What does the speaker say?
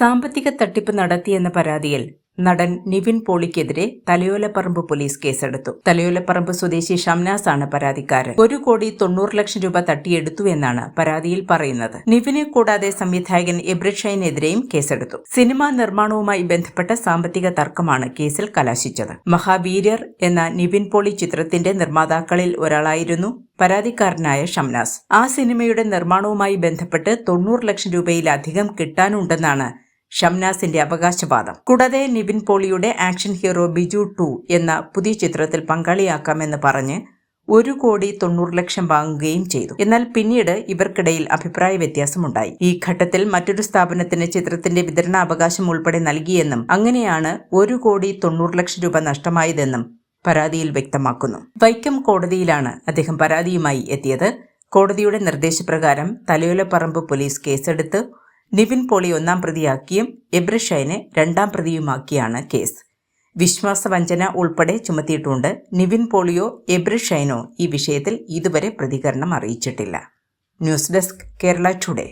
സാമ്പത്തിക തട്ടിപ്പ് നടത്തിയെന്ന പരാതിയിൽ നടൻ നിവിൻ പോളിക്കെതിരെ തലയോലപ്പറമ്പ് പോലീസ് കേസെടുത്തു. തലയോലപ്പറമ്പ് സ്വദേശി ഷംനാസ് ആണ് പരാതിക്കാരൻ. ഒരു കോടി തൊണ്ണൂറ് ലക്ഷം രൂപ തട്ടിയെടുത്തു എന്നാണ് പരാതിയിൽ പറയുന്നത്. നിവിനെ കൂടാതെ സംവിധായകൻ എബ്രിഷൈനെതിരെയും കേസെടുത്തു. സിനിമാ നിർമ്മാണവുമായി ബന്ധപ്പെട്ട സാമ്പത്തിക തർക്കമാണ് കേസിൽ കലാശിച്ചത്. മഹാവീര്യർ എന്ന നിവിൻ പോളി ചിത്രത്തിന്റെ നിർമ്മാതാക്കളിൽ ഒരാളായിരുന്നു പരാതിക്കാരനായ ഷംനാസ്. ആ സിനിമയുടെ നിർമ്മാണവുമായി ബന്ധപ്പെട്ട് തൊണ്ണൂറ് ലക്ഷം രൂപയിലധികം കിട്ടാനുണ്ടെന്നാണ് ഷംനാസിന്റെ അവകാശവാദം. കൂടാതെ നിവിൻ പോളിയുടെ ആക്ഷൻ ഹീറോ ബിജു ടു എന്ന പുതിയ ചിത്രത്തിൽ പങ്കാളിയാക്കാമെന്ന് പറഞ്ഞ് ഒരു കോടി തൊണ്ണൂറ് ലക്ഷം വാങ്ങുകയും ചെയ്തു. എന്നാൽ പിന്നീട് ഇവർക്കിടയിൽ അഭിപ്രായ വ്യത്യാസമുണ്ടായി. ഈ ഘട്ടത്തിൽ മറ്റൊരു സ്ഥാപനത്തിന് ചിത്രത്തിന്റെ വിതരണാവകാശം ഉൾപ്പെടെ നൽകിയെന്നും അങ്ങനെയാണ് ഒരു കോടി തൊണ്ണൂറ് ലക്ഷം രൂപ നഷ്ടമായതെന്നും പരാതിയിൽ വ്യക്തമാക്കുന്നു. വൈക്കം കോടതിയിലാണ് അദ്ദേഹം പരാതിയുമായി എത്തിയത്. കോടതിയുടെ നിർദ്ദേശപ്രകാരം തലയോലപ്പറമ്പ് പോലീസ് കേസെടുത്ത് നിവിൻ പോളി ഒന്നാം പ്രതിയാക്കിയും എബ്രഷൈനെ രണ്ടാം പ്രതിയുമാക്കിയാണ് കേസ്. വിശ്വാസവഞ്ചന ഉൾപ്പെടെ ചുമത്തിയിട്ടുണ്ട് നിവിൻ പോളിയോ എബ്രഷൈനോ ഈ വിഷയത്തിൽ ഇതുവരെ പ്രതികരണം അറിയിച്ചിട്ടില്ല. News desk Kerala today.